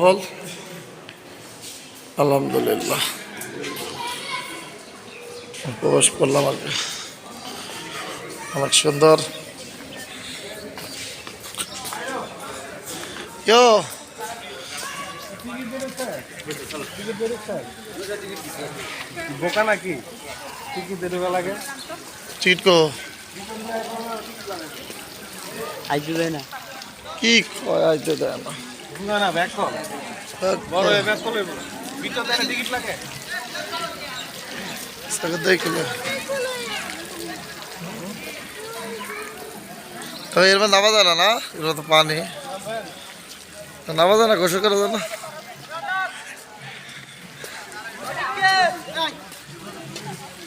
মহল আলহামদুলিল্লাহ। প্রবেশ করলাম আর কি। অনেক সুন্দর। বোকা নাকি? টিকিট লাগে। টিকিট কো। আইতে যায় না। কি কয় আইতে দেয় না। না না ব্যাক কল বড় ব্যাক কল ভিতরে একটা টিকিট লাগে। তাকে দেখলে তো এর মধ্যে নামা যায় না? এর তো পানি। নামা যায় না গোসল করা যায় না?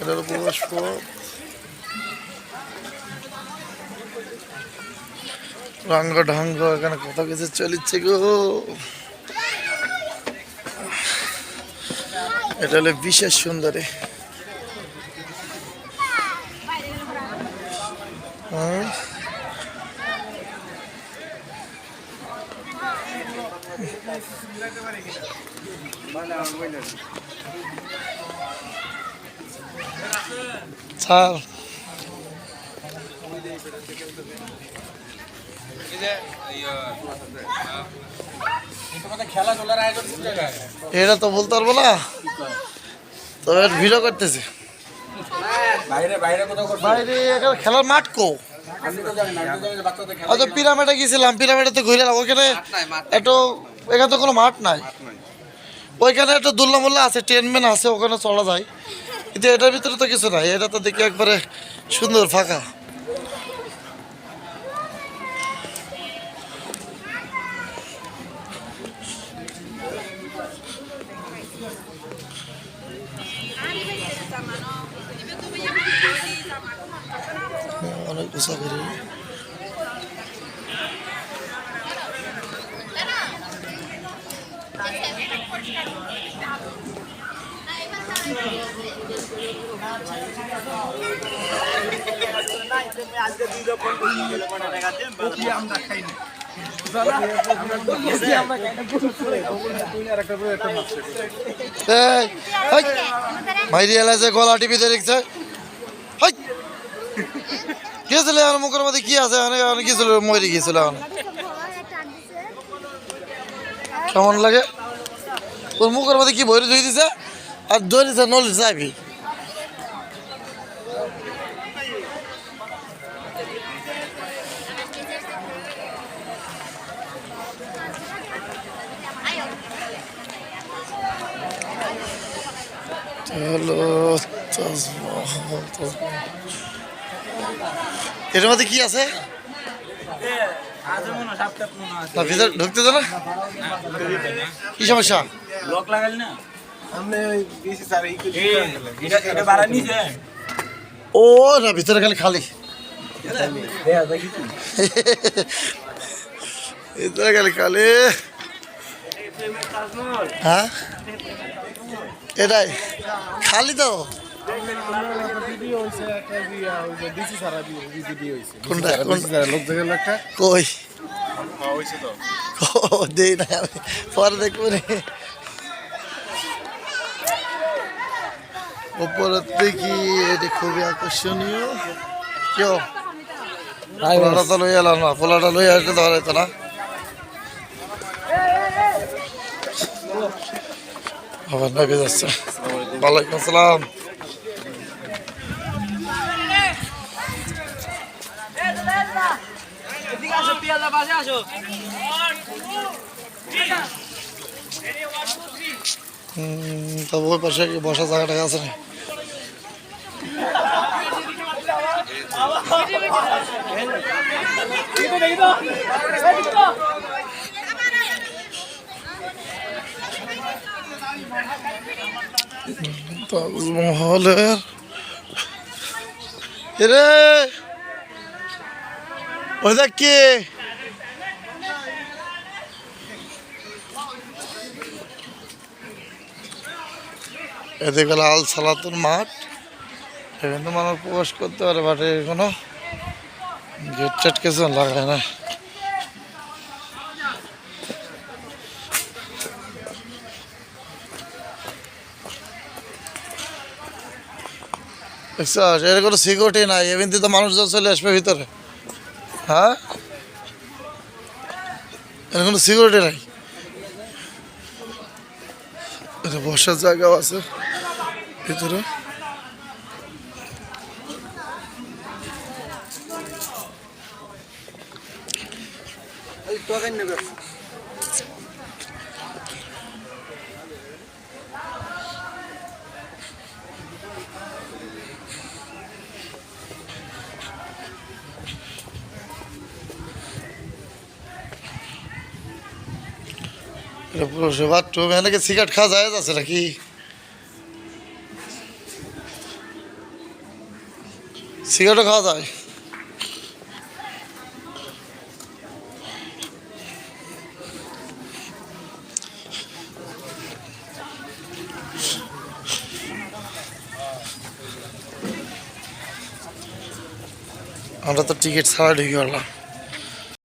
এটার প্রবেশ পথ রঙ্গ ঢঙ্গ, এখানে কত কিছু চলিচ্ছে গো। এটা হলো বিশেষ সুন্দরী। হুম। জায়গায় এটা তো বলতে পারব না। তবে ভিডিও করতেছে। বাইরে খেলার মাঠ কো? হয়তো পিরামিডে গেছিলাম, পিরামিডে তো ঘুরে ওইখানে একটু এখানে তো কোনো মাঠ নাই। ওইখানে একটা দুল্লা মোল্লা আছে ট্রেনম্যান আছে ওখানে চলা যায়। কিন্তু এটার ভিতরে তো কিছু নাই এটা তো দেখি একবারে সুন্দর ফাঁকা। অনেক করে। এই, হাই, মাইরি এলাছে গলা টিভিতে দেখছে। গেছিল আমার মুখের মধ্যে? কি আছে? অনেক গেছিল মরে গিয়েছিল এখন। কেমন লাগে? ওর মুখের মধ্যে কি ভরে ধুই দিছে? আর ধরেছে নলি যাবি। এটার মধ্যে কি আছে? না ভিতরে ঢুকতে তো না। কি সমস্যা? লক লাগালি না? ও না ভিতরে খালি খালি। ভিতরে খালি খালি। হ্যাঁ? এটাই। খালি তো। কই? হ্যাঁ হইছে তো। ও দেই না পরে দেখব রে। উপরের দেখি এটি খুবই আকর্ষণীয়। কেউ? পোলাটা তো এলাম না পোলাটা লই আসলে ধরে তো না। আবার নাকি যাচ্ছে। ওয়ালাইকুম আসসালাম। পাশে তবে ওই পাশে কি বসার জায়গাটা আছে না Dito, dito! Dito! তাজমহলের এরে ওটা কে এদিকে লাল সালাতুর মাঠ এখানে মানুষ প্রবেশ করতে পারে মাঠে কোনো গেট টেট কিছু লাগায় না। এর কোনো সিকিউরিটি নাই এমনিতে তো মানুষজন চলে আসবে ভিতরে। হ্যাঁ? এর কোনো সিকিউরিটি নাই। বসার জায়গাও আছে ভিতরে। এটা পুরো সে বাথরুম এখানে কি সিগারেট খাওয়া যায় আছে নাকি সিগারেটও খাওয়া যায়? আমরা তো টিকিট ছাড়া ঢুকে গেলাম